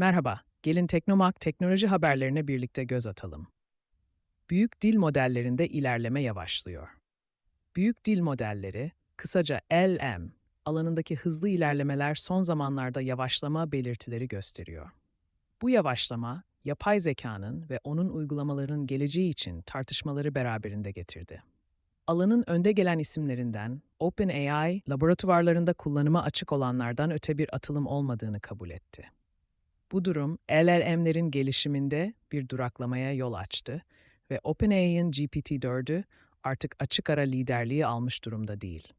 Merhaba, gelin Teknomak teknoloji haberlerine birlikte göz atalım. Büyük dil modellerinde ilerleme yavaşlıyor. Büyük dil modelleri, kısaca LM, alanındaki hızlı ilerlemeler son zamanlarda yavaşlama belirtileri gösteriyor. Bu yavaşlama, yapay zekanın ve onun uygulamalarının geleceği için tartışmaları beraberinde getirdi. Alanın önde gelen isimlerinden OpenAI, laboratuvarlarında kullanıma açık olanlardan öte bir atılım olmadığını kabul etti. Bu durum LLM'lerin gelişiminde bir duraklamaya yol açtı ve OpenAI'ın GPT-4'ü artık açık ara liderliği almış durumda değil.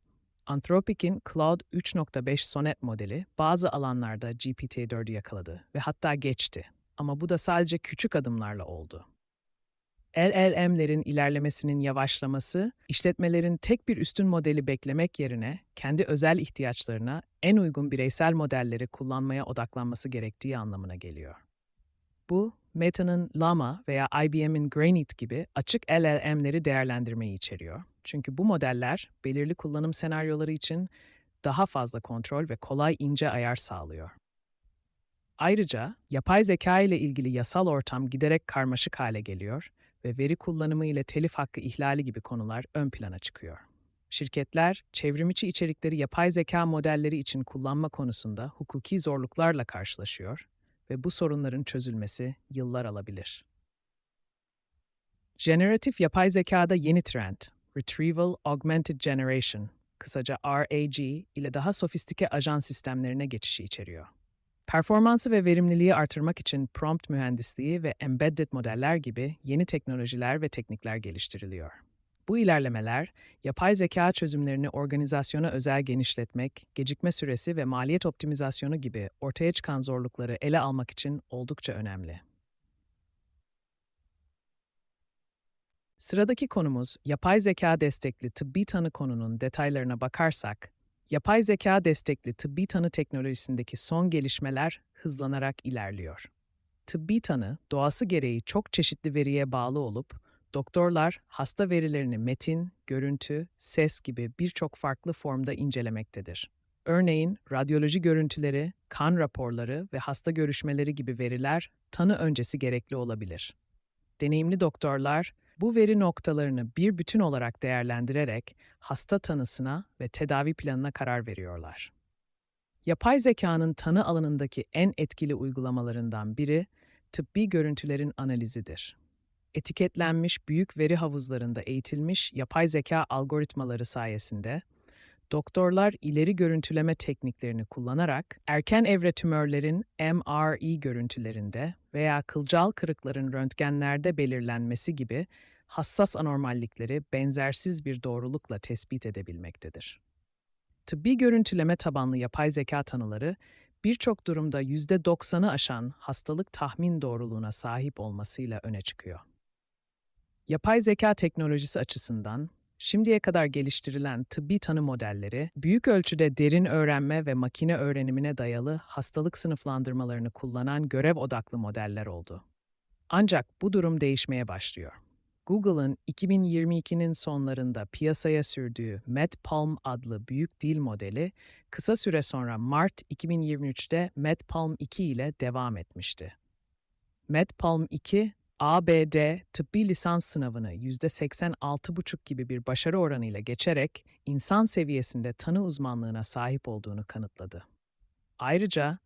Anthropic'in Claude 3.5 Sonnet modeli bazı alanlarda GPT-4'ü yakaladı ve hatta geçti. Ama bu da sadece küçük adımlarla oldu. LLM'lerin ilerlemesinin yavaşlaması, işletmelerin tek bir üstün modeli beklemek yerine kendi özel ihtiyaçlarına en uygun bireysel modelleri kullanmaya odaklanması gerektiği anlamına geliyor. Bu, Meta'nın Llama veya IBM'in Granite gibi açık LLM'leri değerlendirmeyi içeriyor. Çünkü bu modeller belirli kullanım senaryoları için daha fazla kontrol ve kolay ince ayar sağlıyor. Ayrıca yapay zeka ile ilgili yasal ortam giderek karmaşık hale geliyor ve veri kullanımı ile telif hakkı ihlali gibi konular ön plana çıkıyor. Şirketler, çevrimiçi içerikleri yapay zeka modelleri için kullanma konusunda hukuki zorluklarla karşılaşıyor ve bu sorunların çözülmesi yıllar alabilir. Generatif yapay zekada yeni trend, Retrieval Augmented Generation, kısaca RAG ile daha sofistike ajan sistemlerine geçişi içeriyor. Performansı ve verimliliği artırmak için prompt mühendisliği ve embedded modeller gibi yeni teknolojiler ve teknikler geliştiriliyor. Bu ilerlemeler, yapay zeka çözümlerini organizasyona özel genişletmek, gecikme süresi ve maliyet optimizasyonu gibi ortaya çıkan zorlukları ele almak için oldukça önemli. Sıradaki konumuz, yapay zeka destekli tıbbi tanı konunun detaylarına bakarsak, yapay zeka destekli tıbbi tanı teknolojisindeki son gelişmeler hızlanarak ilerliyor. Tıbbi tanı, doğası gereği çok çeşitli veriye bağlı olup, doktorlar hasta verilerini metin, görüntü, ses gibi birçok farklı formda incelemektedir. Örneğin, radyoloji görüntüleri, kan raporları ve hasta görüşmeleri gibi veriler tanı öncesi gerekli olabilir. Deneyimli doktorlar, bu veri noktalarını bir bütün olarak değerlendirerek hasta tanısına ve tedavi planına karar veriyorlar. Yapay zekanın tanı alanındaki en etkili uygulamalarından biri tıbbi görüntülerin analizidir. Etiketlenmiş büyük veri havuzlarında eğitilmiş yapay zeka algoritmaları sayesinde doktorlar ileri görüntüleme tekniklerini kullanarak erken evre tümörlerin MRI görüntülerinde veya kılcal kırıkların röntgenlerde belirlenmesi gibi hassas anormallikleri benzersiz bir doğrulukla tespit edebilmektedir. Tıbbi görüntüleme tabanlı yapay zeka tanıları birçok durumda %90'ı aşan hastalık tahmin doğruluğuna sahip olmasıyla öne çıkıyor. Yapay zeka teknolojisi açısından şimdiye kadar geliştirilen tıbbi tanı modelleri büyük ölçüde derin öğrenme ve makine öğrenimine dayalı hastalık sınıflandırmalarını kullanan görev odaklı modeller oldu. Ancak bu durum değişmeye başlıyor. Google'ın 2022'nin sonlarında piyasaya sürdüğü MedPalm adlı büyük dil modeli kısa süre sonra Mart 2023'te MedPalm 2 ile devam etmişti. MedPalm 2, ABD tıbbi lisans sınavını %86,5 gibi bir başarı oranıyla geçerek insan seviyesinde tanı uzmanlığına sahip olduğunu kanıtladı. Ayrıca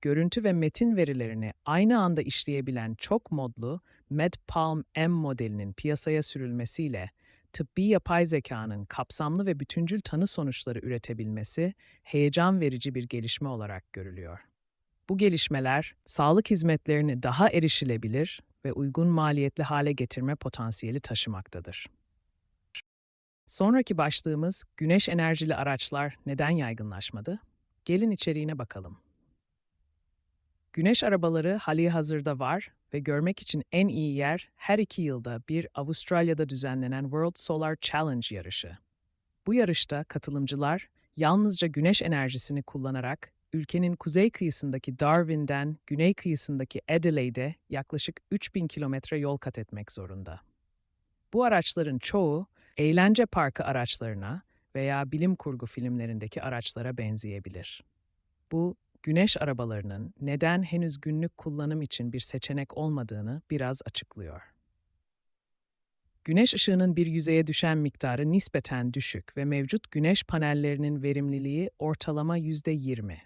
görüntü ve metin verilerini aynı anda işleyebilen çok modlu MedPalm M modelinin piyasaya sürülmesiyle tıbbi yapay zekanın kapsamlı ve bütüncül tanı sonuçları üretebilmesi heyecan verici bir gelişme olarak görülüyor. Bu gelişmeler sağlık hizmetlerini daha erişilebilir ve uygun maliyetli hale getirme potansiyeli taşımaktadır. Sonraki başlığımız güneş enerjili araçlar neden yaygınlaşmadı? Gelin içeriğine bakalım. Güneş arabaları hali hazırda var ve görmek için en iyi yer her iki yılda bir Avustralya'da düzenlenen World Solar Challenge yarışı. Bu yarışta katılımcılar yalnızca güneş enerjisini kullanarak ülkenin kuzey kıyısındaki Darwin'den güney kıyısındaki Adelaide'e yaklaşık 3000 kilometre yol kat etmek zorunda. Bu araçların çoğu eğlence parkı araçlarına veya bilim kurgu filmlerindeki araçlara benzeyebilir. Bu güneş arabalarının neden henüz günlük kullanım için bir seçenek olmadığını biraz açıklıyor. Güneş ışığının bir yüzeye düşen miktarı nispeten düşük ve mevcut güneş panellerinin verimliliği ortalama %20.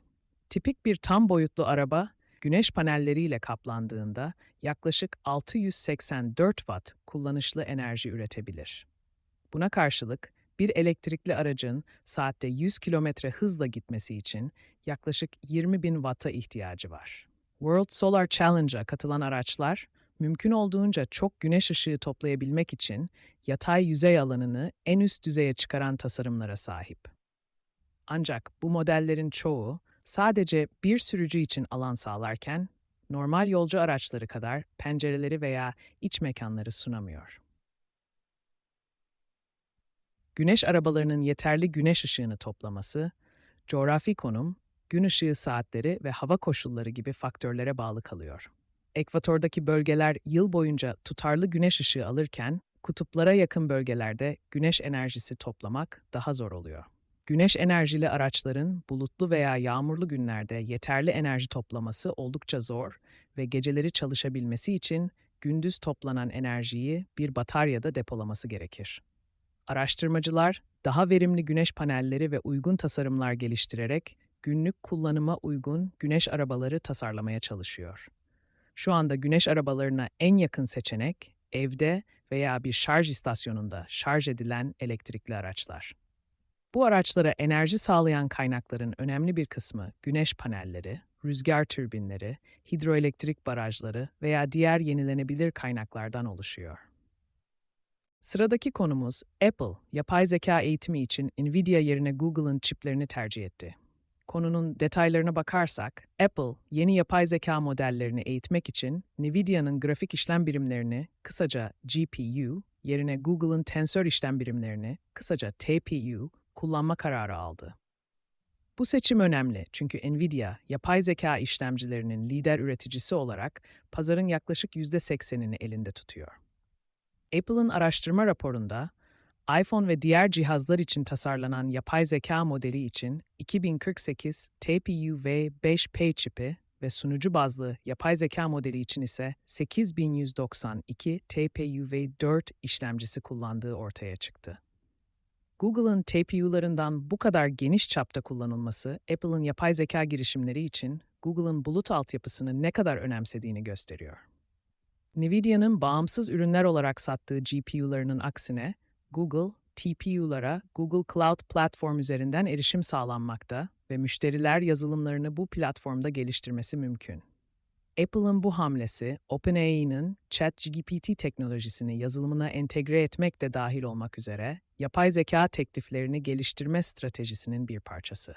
Tipik bir tam boyutlu araba, güneş panelleriyle kaplandığında yaklaşık 684 watt kullanışlı enerji üretebilir. Buna karşılık bir elektrikli aracın saatte 100 kilometre hızla gitmesi için yaklaşık 20 bin watt'a ihtiyacı var. World Solar Challenge'a katılan araçlar, mümkün olduğunca çok güneş ışığı toplayabilmek için yatay yüzey alanını en üst düzeye çıkaran tasarımlara sahip. Ancak bu modellerin çoğu sadece bir sürücü için alan sağlarken, normal yolcu araçları kadar pencereleri veya iç mekanları sunamıyor. Güneş arabalarının yeterli güneş ışığını toplaması, coğrafi konum, gün ışığı saatleri ve hava koşulları gibi faktörlere bağlı kalıyor. Ekvatordaki bölgeler yıl boyunca tutarlı güneş ışığı alırken, kutuplara yakın bölgelerde güneş enerjisi toplamak daha zor oluyor. Güneş enerjili araçların bulutlu veya yağmurlu günlerde yeterli enerji toplaması oldukça zor ve geceleri çalışabilmesi için gündüz toplanan enerjiyi bir bataryada depolaması gerekir. Araştırmacılar daha verimli güneş panelleri ve uygun tasarımlar geliştirerek günlük kullanıma uygun güneş arabaları tasarlamaya çalışıyor. Şu anda güneş arabalarına en yakın seçenek evde veya bir şarj istasyonunda şarj edilen elektrikli araçlar. Bu araçlara enerji sağlayan kaynakların önemli bir kısmı güneş panelleri, rüzgar türbinleri, hidroelektrik barajları veya diğer yenilenebilir kaynaklardan oluşuyor. Sıradaki konumuz Apple, yapay zeka eğitimi için Nvidia yerine Google'ın çiplerini tercih etti. Konunun detaylarına bakarsak, Apple, yeni yapay zeka modellerini eğitmek için Nvidia'nın grafik işlem birimlerini, kısaca GPU, yerine Google'ın tensör işlem birimlerini, kısaca TPU, kullanma kararı aldı. Bu seçim önemli çünkü Nvidia, yapay zeka işlemcilerinin lider üreticisi olarak pazarın yaklaşık %80'ini elinde tutuyor. Apple'ın araştırma raporunda, iPhone ve diğer cihazlar için tasarlanan yapay zeka modeli için 2048 TPU v5P çipi ve sunucu bazlı yapay zeka modeli için ise 8192 TPU v4 işlemcisi kullandığı ortaya çıktı. Google'ın TPU'larından bu kadar geniş çapta kullanılması, Apple'ın yapay zeka girişimleri için Google'ın bulut altyapısını ne kadar önemsediğini gösteriyor. Nvidia'nın bağımsız ürünler olarak sattığı GPU'larının aksine, Google, TPU'lara Google Cloud Platform üzerinden erişim sağlanmakta ve müşteriler yazılımlarını bu platformda geliştirmesi mümkün. Apple'ın bu hamlesi, OpenAI'nin ChatGPT teknolojisini yazılımına entegre etmek de dahil olmak üzere, yapay zeka tekliflerini geliştirme stratejisinin bir parçası.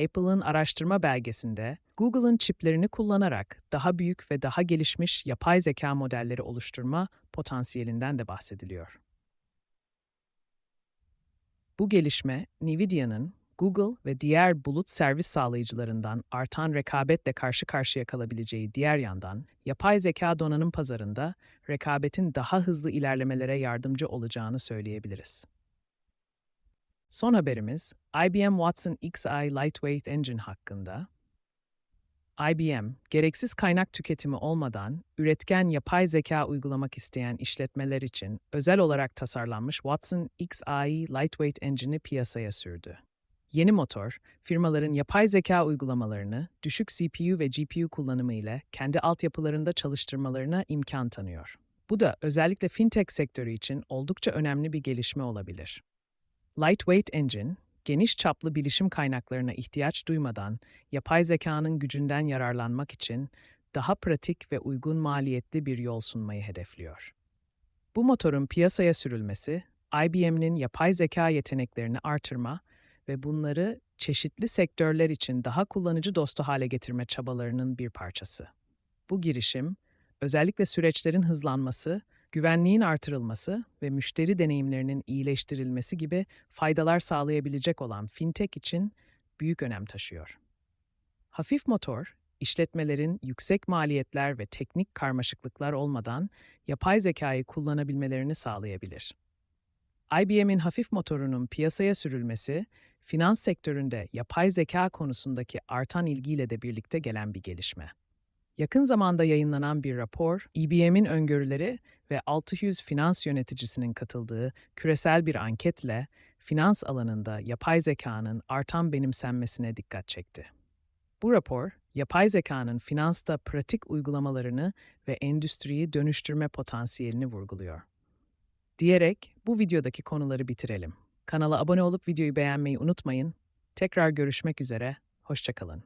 Apple'ın araştırma belgesinde, Google'ın çiplerini kullanarak daha büyük ve daha gelişmiş yapay zeka modelleri oluşturma potansiyelinden de bahsediliyor. Bu gelişme, Nvidia'nın Google ve diğer bulut servis sağlayıcılarından artan rekabetle karşı karşıya kalabileceği diğer yandan, yapay zeka donanım pazarında rekabetin daha hızlı ilerlemelere yardımcı olacağını söyleyebiliriz. Son haberimiz IBM Watson XI Lightweight Engine hakkında. IBM, gereksiz kaynak tüketimi olmadan üretken yapay zeka uygulamak isteyen işletmeler için özel olarak tasarlanmış Watson XI Lightweight Engine'i piyasaya sürdü. Yeni motor, firmaların yapay zeka uygulamalarını düşük CPU ve GPU kullanımı ile kendi altyapılarında çalıştırmalarına imkan tanıyor. Bu da özellikle fintech sektörü için oldukça önemli bir gelişme olabilir. Lightweight Engine, geniş çaplı bilişim kaynaklarına ihtiyaç duymadan yapay zekanın gücünden yararlanmak için daha pratik ve uygun maliyetli bir yol sunmayı hedefliyor. Bu motorun piyasaya sürülmesi, IBM'nin yapay zeka yeteneklerini artırma ve bunları çeşitli sektörler için daha kullanıcı dostu hale getirme çabalarının bir parçası. Bu girişim, özellikle süreçlerin hızlanması, güvenliğin artırılması ve müşteri deneyimlerinin iyileştirilmesi gibi faydalar sağlayabilecek olan fintech için büyük önem taşıyor. Hafif motor, işletmelerin yüksek maliyetler ve teknik karmaşıklıklar olmadan yapay zekayı kullanabilmelerini sağlayabilir. IBM'in hafif motorunun piyasaya sürülmesi, finans sektöründe yapay zeka konusundaki artan ilgiyle de birlikte gelen bir gelişme. Yakın zamanda yayınlanan bir rapor, IBM'in öngörüleri ve 600 finans yöneticisinin katıldığı küresel bir anketle finans alanında yapay zekanın artan benimsenmesine dikkat çekti. Bu rapor, yapay zekanın finansta pratik uygulamalarını ve endüstriyi dönüştürme potansiyelini vurguluyor. Diyerek bu videodaki konuları bitirelim. Kanala abone olup videoyu beğenmeyi unutmayın. Tekrar görüşmek üzere, hoşçakalın.